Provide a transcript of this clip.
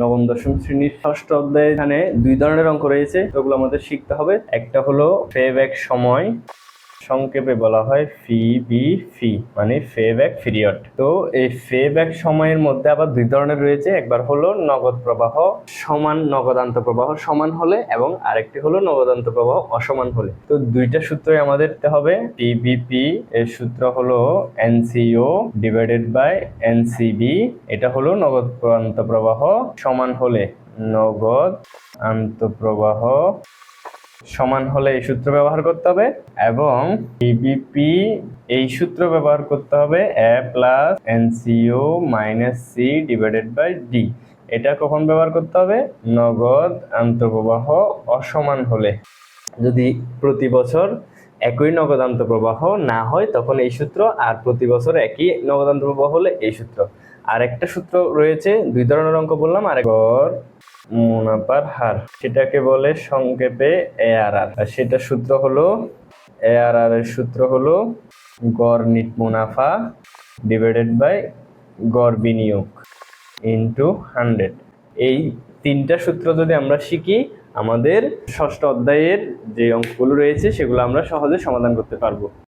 নবম, দশম শ্রেণির ষষ্ঠ অধ্যায়ে এখানে দুই ধরনের অঙ্ক রয়েছে। ওগুলো আমাদের শিখতে হবে। একটা হলো ফেব্যাক সময়। সংক্ষেপে বলা হয় ফি বি ফি মানে ফে ব্যাক পিরিয়ড তো এই ফে ব্যাক সময়ের মধ্যে আবার দুই ধরনের রয়েছে, একবার হলো নগদ প্রবাহ সমান নগদান্ত প্রবাহ সমান হলে এবং আরেকটি হলো নগদান্ত প্রবাহ অসমান হলে। তো দুইটা সূত্রই আমাদের হবে পিবিপি এর সূত্র হলো এনসিও ডিভাইডেড বাই এনসিবি এটা হলো নগদ প্রবাহ সমান হলে নগদ আন্তঃপ্রবাহ সমান হলে এই সূত্র ব্যবহার করতে হবে এবং পিবিপি এই সূত্র ব্যবহার করতে হবে A plus NCO minus C divided by D এটা কখন ব্যবহার করতে হবে? নগদ আন্তঃপ্রবাহ অসমান হলে। যদি প্রতি বছর একই নগদান্ত প্রবাহ না হয়, তখন এই সূত্র, আর প্রতি বছর একই নগদান্ত প্রবাহ হলে এই সূত্র। আর একটা সূত্র রয়েছে, দুই ধরনের অঙ্ক বললাম আর গড় মুনাফার হার। সেটাকে বলে সংক্ষেপে এআরআর আর সেটা সূত্র হলো এআরআর এর সূত্র হলো গড় নিট মুনাফা ডিভাইডেড বাই গড় বিনিয়োগ ইনটু হান্ড্রেড এই তিনটা সূত্র যদি আমরা শিখি, আমাদের ষষ্ঠ অধ্যায়ের যে অঙ্কগুলো রয়েছে, সেগুলো আমরা সহজে সমাধান করতে পারব।